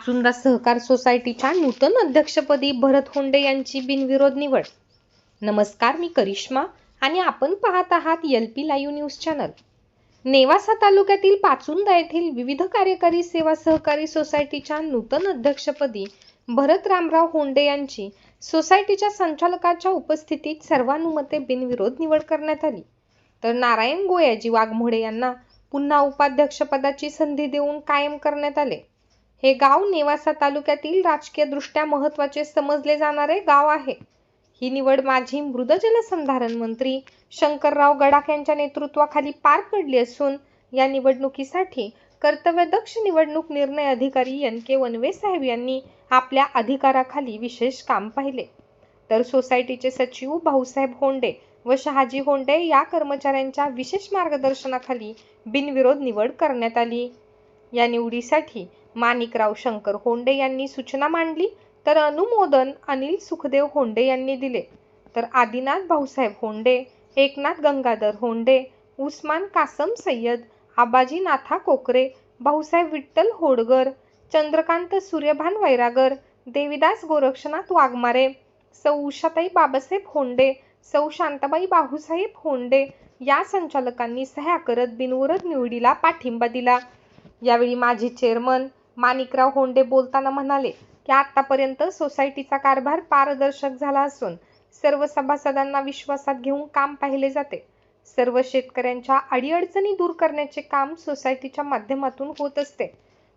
पाचुंदा सहकार सोसायटीच्या नूतन अध्यक्षपदी भरत होंडे यांची बिनविरोध निवड. नमस्कार मी करिश्मा आणि आपण पाहत आहात L P live news channel. Newasa तालुक्यातील पाचुंदा येथील विविध कार्यकारी सेवा सहकारी सोसायटीच्या नूतन अध्यक्षपदी भरत रामराव होंडे यांची सोसायटीच्या संचालकाच्या उपस्थितीत सर्वानुमते बिनविरोध निवड करण्यात आली. तर नारायण गोयाजी वाघमोडे यांना पुन्हा उपाध्यक्षपदाची संधी देऊन कायम करण्यात आले. हे गाव नेवासा तालुक्यातील राजकीयदृष्ट्या महत्त्वाचे समजले जाणारे गाव आहे. ही निवड माजी मृद जलसंधारण मंत्री शंकरराव गडाख यांच्या नेतृत्वाखाली पार पडली असून या निवडणुकीसाठी कर्तव्यदक्ष निवडणूक निर्णय अधिकारी एन के वनवे साहेब यांनी आपल्या अधिकाराखाली विशेष काम पाहिले. तर सोसायटीचे सचिव भाऊसाहेब होंडे व शहाजी होंडे या कर्मचाऱ्यांच्या विशेष मार्गदर्शनाखाली बिनविरोध निवड करण्यात आली. या निवडीसाठी माणिकराव शंकर होंडे यांनी सूचना मांडली तर अनुमोदन अनिल सुखदेव होंडे यांनी दिले. तर आदिनाथ भाऊसाहेब होंडे एकनाथ गंगाधर होंडे उस्मान कासम सय्यद आबाजी नाथा कोकरे भाऊसाहेब विठ्ठल होडगर चंद्रकांत सूर्यभान वैरागर देविदास गोरक्षनाथ वाघमारे सौ उषाताई बाबासाहेब होंडे सौ शांताबाई बाहूसाहेब होंडे या संचालकांनी सह्या करत बिनविरोध निवडीला पाठिंबा दिला. यावेळी माजी चेअरमन माणिकराव होंडे बोलताना म्हणाले की आतापर्यंत सोसायटीचा कारभार पारदर्शक झाला असून सर्व सभासदांना विश्वासात घेऊन काम पाहिले जाते. सर्व शेतकऱ्यांच्या अडीअडचणी दूर करण्याचे काम सोसायटीच्या माध्यमातून होत असते.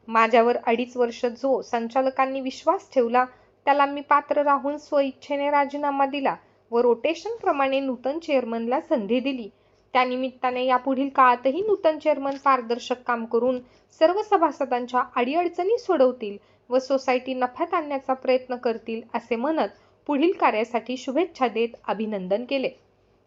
माझ्यावर अडीच वर्ष जो संचालकांनी विश्वास ठेवला त्याला मी पात्र राहून स्वइच्छेने राजीनामा दिला व रोटेशन प्रमाणे नूतन चेअरमनला संधी दिली. त्यानिमित्ताने यापुढील काळातही नूतन चेअरमन पारदर्शक काम करून सर्व सभासदांच्या अडीअडचणी सोडवतील व सोसायटी नफ्यात आणण्याचा प्रयत्न करतील असे म्हणत पुढील कार्यासाठी शुभेच्छा देत अभिनंदन केले.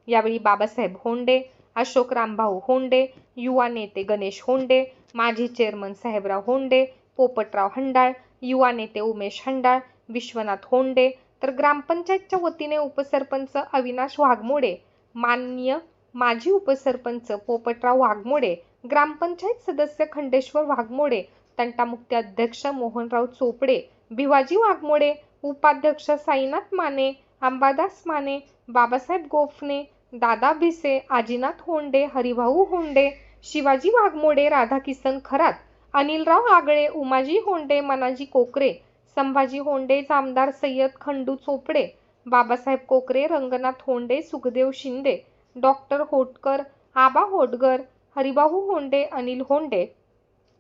यावेळी बाबासाहेब होंडे अशोक रामभाऊ होंडे युवा नेते गणेश होंडे माजी चेअरमन साहेबराव होंडे पोपटराव हंडाळ युवा नेते उमेश हंडाळ विश्वनाथ होंडे तर ग्रामपंचायतच्या वतीने उपसरपंच अविनाश वाघमोडे माननीय माजी उपसरपंच पोपटराव वाघमोडे ग्रामपंचायत सदस्य खंडेश्वर वाघमोडे तंटामुक्ती अध्यक्ष मोहनराव चोपडे भिवाजी वाघमोडे उपाध्यक्ष साईनाथ माने अंबादास माने बाबासाहेब गोफणे दादा भिसे आजीनाथ होंडे हरिभाऊ होंडे शिवाजी वाघमोडे राधाकिसन खरात अनिलराव आगळे उमाजी होंडे मनाजी कोकरे संभाजी होंडे जामदार सय्यद खंडू चोपडे बाबासाहेब कोकरे रंगनाथ होंडे सुखदेव शिंदे डॉक्टर होटकर आबा होटकर हरिभाऊ होंडे अनिल होंडे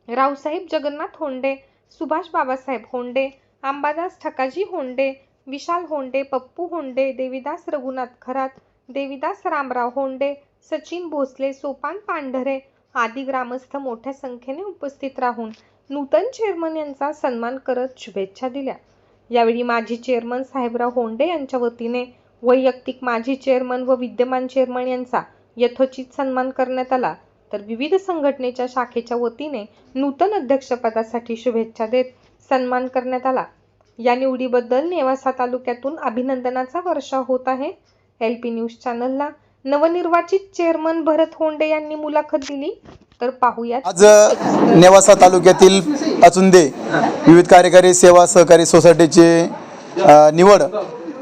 रावसाहेब जगन्नाथ होंडे सुभाष बाबासाहेब होंडे अंबादास ठकाजी होंडे विशाल होंडे पप्पू होंडे देविदास रघुनाथ खरात देविदास रामराव होंडे सचिन भोसले सोपान पांढरे आदी ग्रामस्थ मोठ्या संख्येने उपस्थित राहून नूतन चेअरमन यांचा सन्मान करत शुभेच्छा दिल्या. यावेळी माजी चेअरमन साहेबराव होंडे यांच्या वतीने वैयक्तिक माजी चेअरमन व विद्यमान चेअरमन यांचा यथोचित सन्मान करण्यात आला. तर विविध संघटनेच्या शाखेच्या वतीने नूतन अध्यक्षपदासाठी शुभेच्छा देत सन्मान करण्यात आला. या निवडीबद्दल नेवासा तालुक्यातून अभिनंदनाचा वर्षा होत आहे. एल पी न्यूज चॅनलला नवनिर्वाचित चेअरमन भरत होंडे यांनी मुलाखत दिली. तर पाहूयात. आज नेवासा तालुक्यातील अचुंदे विविध कार्यकारी सेवा सहकारी सोसायटीची निवड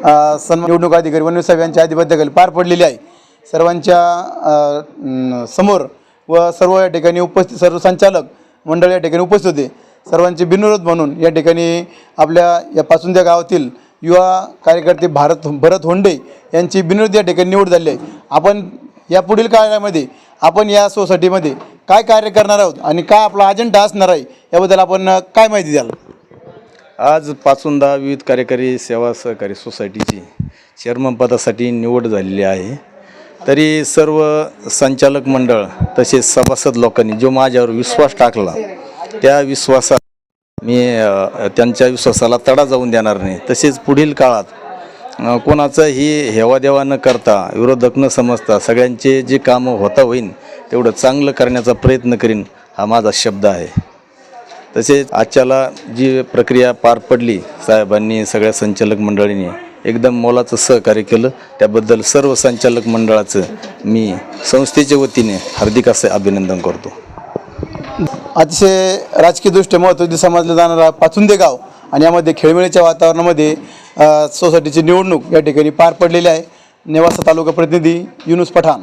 सन्मान निवडणूक अधिकारी वनवे साहेब यांच्या अधिपत्याखाली पार पडलेली आहे. सर्वांच्या समोर व सर्व या ठिकाणी उपस्थित सर्व संचालक मंडळ या ठिकाणी उपस्थित होते. सर्वांचे बिनविरोध म्हणून या ठिकाणी आपल्या या त्या गावातील युवा कार्यकर्ते भारत भरत होंडे यांची बिनविरोध या ठिकाणी निवड झाली आहे. आपण या पुढील काळामध्ये आपण या सोसायटीमध्ये काय कार्य करणार आहोत आणि काय आपला अजेंडा असणार आहे याबद्दल आपण काय माहिती द्याल? आज पाचुंदा विविध कार्यकारी सेवा सहकारी सोसायटीची चेअरमनपदासाठी निवड झालेली आहे. तरी सर्व संचालक मंडळ तसेच सभासद लोकांनी जो माझ्यावर विश्वास टाकला त्या विश्वासात मी त्यांच्या विश्वासाला तडा जाऊन देणार नाही. तसेच पुढील काळात कोणाचंही कोणाचाही हेवादेवा न करता विरोधक न समजता सगळ्यांचे जे कामं होता होईन तेवढं चांगलं करण्याचा प्रयत्न करीन हा माझा शब्द आहे. तसेच आजच्याला जी प्रक्रिया पार पडली साहेबांनी सगळ्या संचालक मंडळींनी एकदम मोलाचं सहकार्य केलं. त्याबद्दल सर्व संचालक मंडळाचं मी संस्थेच्या वतीने हार्दिक असे अभिनंदन करतो. अतिशय राजकीयदृष्ट्या महत्त्वाचे समजलं जाणारा पाचुंदे गाव आणि यामध्ये खेळमेळीच्या वातावरणामध्ये सोसायटीची निवडणूक या ठिकाणी पार पडलेली आहे. नेवासा तालुका प्रतिनिधी युनुस पठाण.